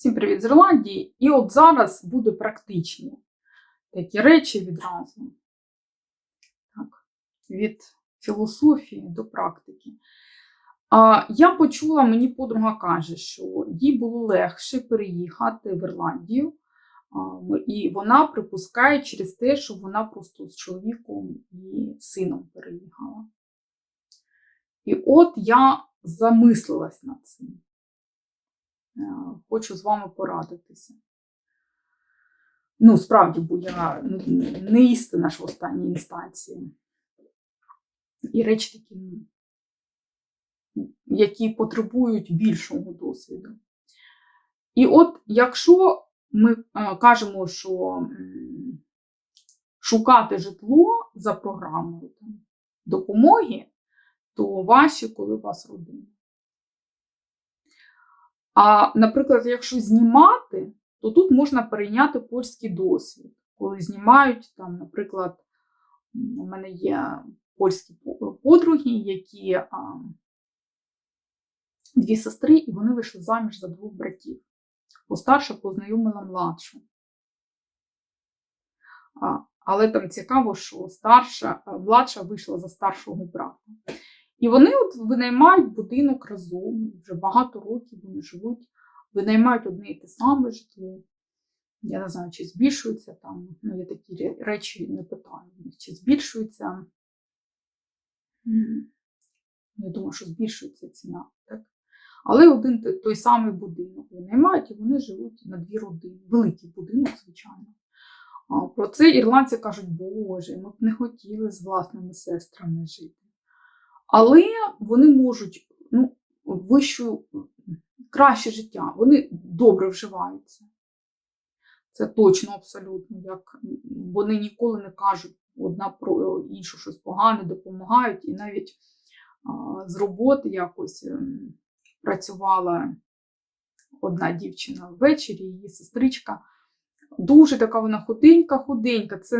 Всім привіт з Ірландії. І от зараз буде практичні такі речі відразу. Так, від філософії до практики. А, я почула, мені подруга каже, що їй було легше переїхати в Ірландію. А, і вона припускає через те, що вона просто з чоловіком і сином переїхала. І от я замислилась над цим. Е, Хочу з вами порадитися. Ну, справді, бо я не істина ж в останній інстанції. І речі такі, ну, які потребують більшого досвіду. І от якщо ми е, кажемо, що шукати житло за програмою допомоги, то важче, коли у вас родина. А, наприклад, якщо знімати, то тут можна перейняти польський досвід. Коли знімають, там, наприклад, у мене є польські подруги, які а, дві сестри, і вони вийшли заміж за двох братів. Постарша познайомила младшу. А, але там цікаво, що старша, младша вийшла за старшого брата. І вони от винаймають будинок разом, вже багато років вони живуть, винаймають одне і те саме житло. Я не знаю, чи збільшується там, ну я такі речі не питаю, чи збільшується. Я думаю, що збільшується ціна. Так? Але один той самий будинок винаймають, і вони живуть на дві родини. Великий будинок, звичайно. Про це ірландці кажуть, Боже, ми б не хотіли з власними сестрами жити. Але вони можуть ну, вищу, краще життя, вони добре вживаються. Це точно абсолютно. Як вони ніколи не кажуть одна про іншу щось погане, допомагають. І навіть а, з роботи якось ем, працювала одна дівчина ввечері, її сестричка. Дуже така вона худенька, худенька. Це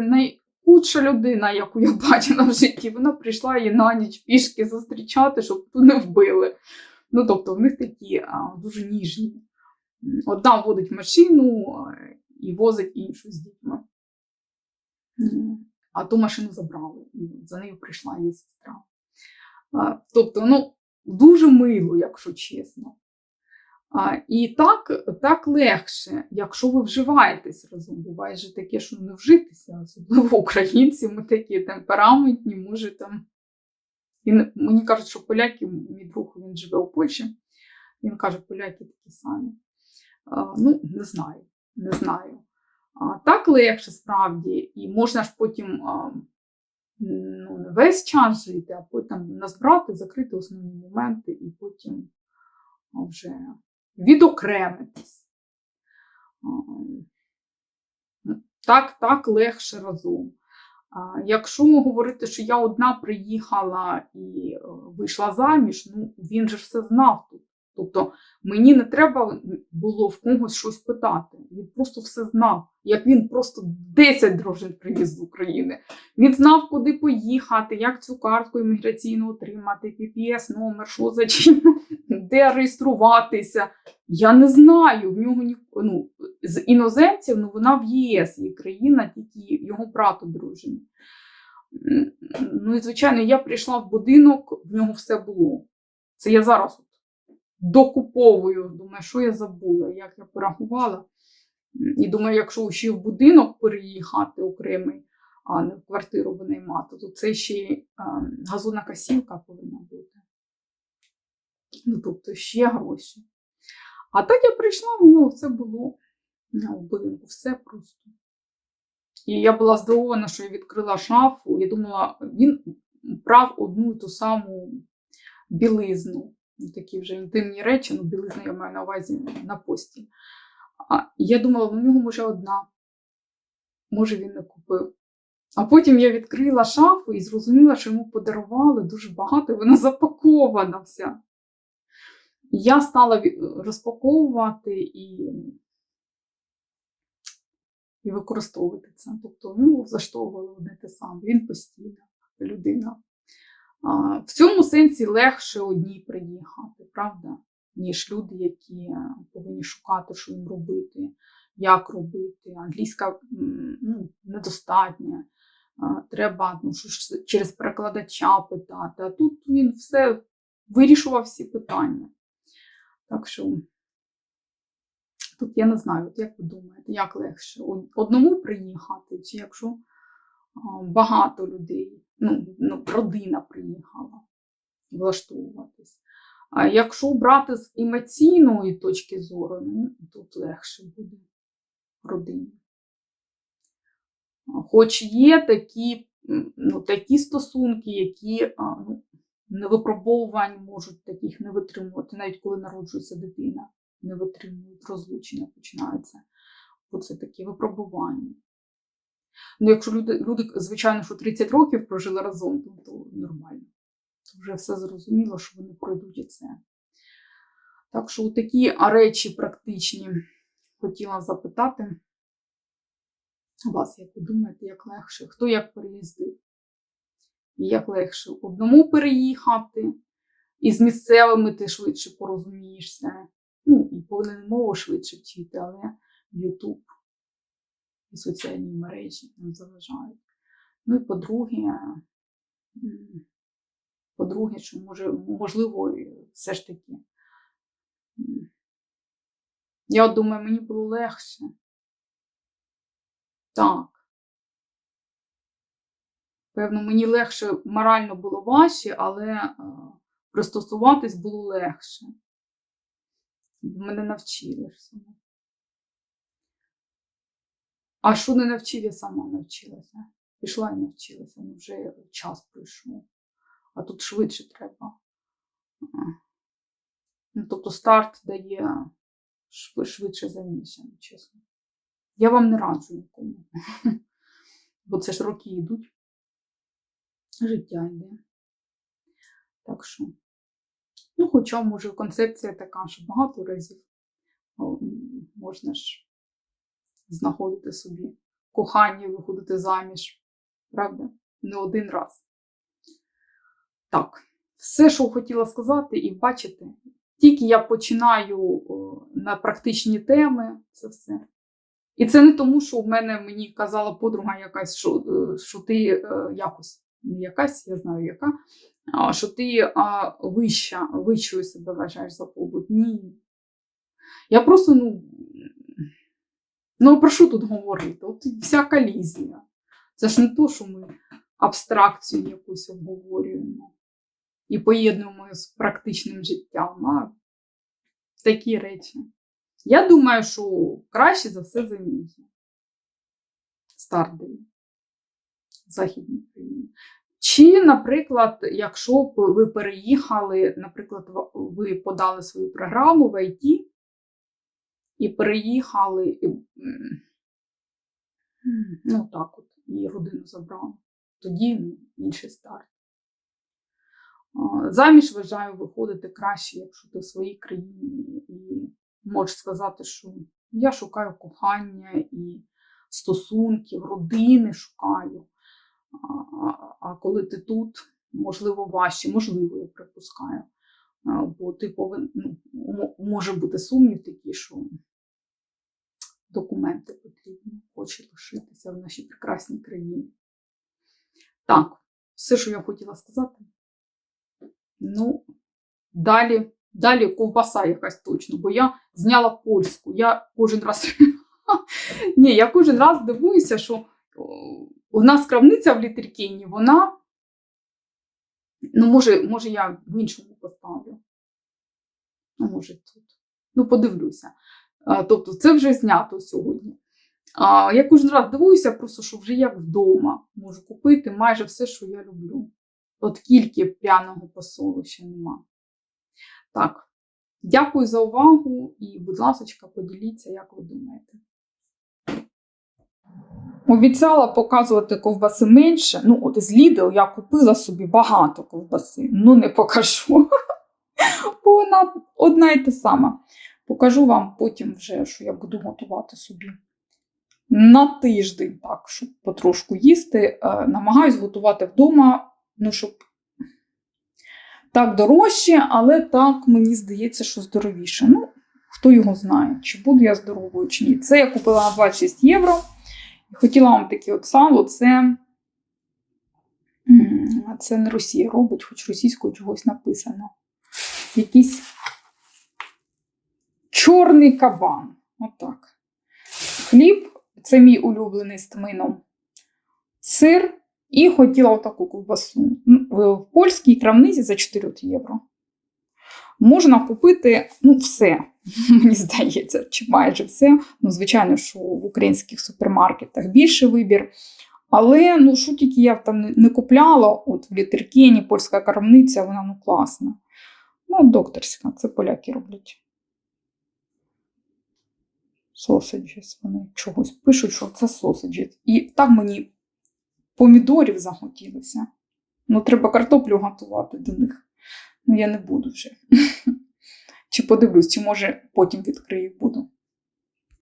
найхудша людина, яку я бачила в житті. Вона прийшла її на ніч пішки зустрічати, щоб ту не вбили. Ну, тобто, в них такі а, дуже ніжні. Одна водить машину і возить іншу з дітьми. А ту машину забрали, і за нею прийшла її сестра. Тобто, ну, дуже мило, якщо чесно. А, і так, так легше, якщо ви вживаєтесь разом. Буває ж таке, що не вжитися, особливо українці, ми такі темпераментні, може там. І мені кажуть, що поляки, мій друг він живе у Польщі, він каже, поляки такі самі. А, ну, не знаю, не знаю. А, так легше справді, і можна ж потім а, ну, не весь час жити, а потім назбрати, закрити основні моменти і потім вже відокремитись. Так, так легше разом. Якщо говорити, що я одна приїхала і е, вийшла заміж, ну він же все знав. Тобто мені не треба було в когось щось питати. Він просто все знав. Як він просто 10 дружин привіз з України. Він знав, куди поїхати, як цю картку імміграційну отримати, PPS номер, що за чим, де реєструватися. Я не знаю. В нього ні, ну, з іноземців ну, вона в ЄС, і країна тільки його брат одружений. Ну і звичайно, я прийшла в будинок, в нього все було. Це я зараз докуповую. Думаю, що я забула, як я порахувала. І думаю, якщо ще в будинок переїхати окремий, а не в квартиру винаймати, то це ще й ем, газонокосілка повинна бути. Ну, тобто ще гроші. А так я прийшла, в нього все було в будинку, все просто. І я була здивована, що я відкрила шафу. Я думала, він брав одну і ту саму білизну. Такі вже інтимні речі, ну, білизну я маю на увазі на постіль. А я думала, в нього може одна. Може, він не купив. А потім я відкрила шафу і зрозуміла, що йому подарували дуже багато, і вона запакована вся. Я стала розпаковувати і, і використовувати це. Тобто, ну, влаштовували одне те саме. Він постійна людина. В цьому сенсі легше одній приїхати, правда? ніж люди, які повинні повинні шукати, що їм робити, як робити. Англійська ну, недостатня. Треба ну, через перекладача питати. А тут він все вирішував всі питання. Так що тут я не знаю, от як ви думаєте, як легше одному приїхати, чи якщо багато людей, ну, ну, родина приїхала влаштовуватись. А якщо брати з емоційної точки зору, ну, тут легше буде родині. Хоч є такі, ну, такі стосунки, які ну, невипробовувань можуть таких не витримувати, навіть коли народжується дитина, не витримують розлучення, починаються. Оце такі випробування. Ну, якщо люди, люди, звичайно, що 30 років прожили разом, то, нормально. То вже все зрозуміло, що вони пройдуть і це. Так що такі речі практичні хотіла запитати вас, як ви думаєте, як легше? Хто як переїздив? І як легше одному переїхати, і з місцевими ти швидше порозумієшся. Ну, і повинен мову швидше вчити, але Ютуб і соціальні мережі нам заважають. Ну і по-друге, по-друге, що може, можливо, все ж таки. Я думаю, мені було легше. Так. Певно, мені легше морально було важче, але е, пристосуватись було легше. Мене навчили всьому. А що не навчив, я сама навчилася. Пішла і навчилася, ну вже час пройшов. А тут швидше треба. Ну, тобто старт дає швидше за місяць, чесно. Я вам не раджу нікому. Бо це ж роки йдуть. Життя йде. Так що, ну, хоча, може, концепція така, що багато разів можна ж знаходити собі кохання, виходити заміж. Правда? Не один раз. Так, все, що хотіла сказати, і бачите, тільки я починаю на практичні теми, це все. І це не тому, що в мене мені казала подруга якась, що, е, що ти е, якось, не якась, я знаю яка, що ти вища, вищою себе вважаєш за побут. Ні. Я просто, ну, ну про що тут говорити? От вся колізія. Це ж не то, що ми абстракцію якусь обговорюємо і поєднуємо з практичним життям, а такі речі. Я думаю, що краще за все заміжжя. Старт дає. Західній країні. Чи, наприклад, якщо ви переїхали, наприклад, ви подали свою програму в IT і переїхали, і, ну так от, і родину забрали, тоді ну, інший старт. Заміж вважаю виходити краще, якщо ти в своїй країні і можеш сказати, що я шукаю кохання і стосунків, родини шукаю. А коли ти тут, можливо, важче, можливо, я припускаю. Бо ти повинен, ну, може бути сумнів такий, що документи потрібні, хоче лишитися в нашій прекрасній країні. Так, все, що я хотіла сказати. Ну, далі, далі ковбаса якась точно, бо я зняла польську. Я кожен раз. Ні, я кожен раз дивуюся, що у нас крамниця в Літеркіні, вона. Ну, може, може, я в іншому поставлю. Ну, може, тут. Ну, подивлюся. Тобто, це вже знято сьогодні. А, я кожен раз дивуюся, просто що вже як вдома можу купити майже все, що я люблю. От тільки пряного ще нема. Так, дякую за увагу і, будь ласка, поділіться, як ви думаєте. Обіцяла показувати ковбаси менше. Ну, от з Lidl я купила собі багато ковбаси. Ну, не покажу. Бо вона одна і та сама. Покажу вам потім вже, що я буду готувати собі. На тиждень, так, щоб потрошку їсти. Е, намагаюсь готувати вдома, ну, щоб так дорожче, але так мені здається, що здоровіше. Ну, Хто його знає, чи буду я здоровою, чи ні. Це я купила на 26 євро. Хотіла вам таке от сало. Це, це не Росія робить, хоч російською чогось написано. Якийсь чорний кабан. Отак. Хліб це мій улюблений з тмином. Сир і хотіла отаку ковбасу. Ну, В польській крамниці за 4 євро. Можна купити ну, все, мені здається, чи майже все. Ну, звичайно, що в українських супермаркетах більший вибір. Але ну, що тільки я там не- не купляла, от в літеркені, польська крамниця, вона ну класна. Ну, докторська, це поляки роблять. Sausages вони чогось пишуть, що це sausages. І так мені помідорів захотілося. Ну, треба картоплю готувати до них. Ну, я не буду вже. Чи подивлюсь, чи може потім відкрию буду.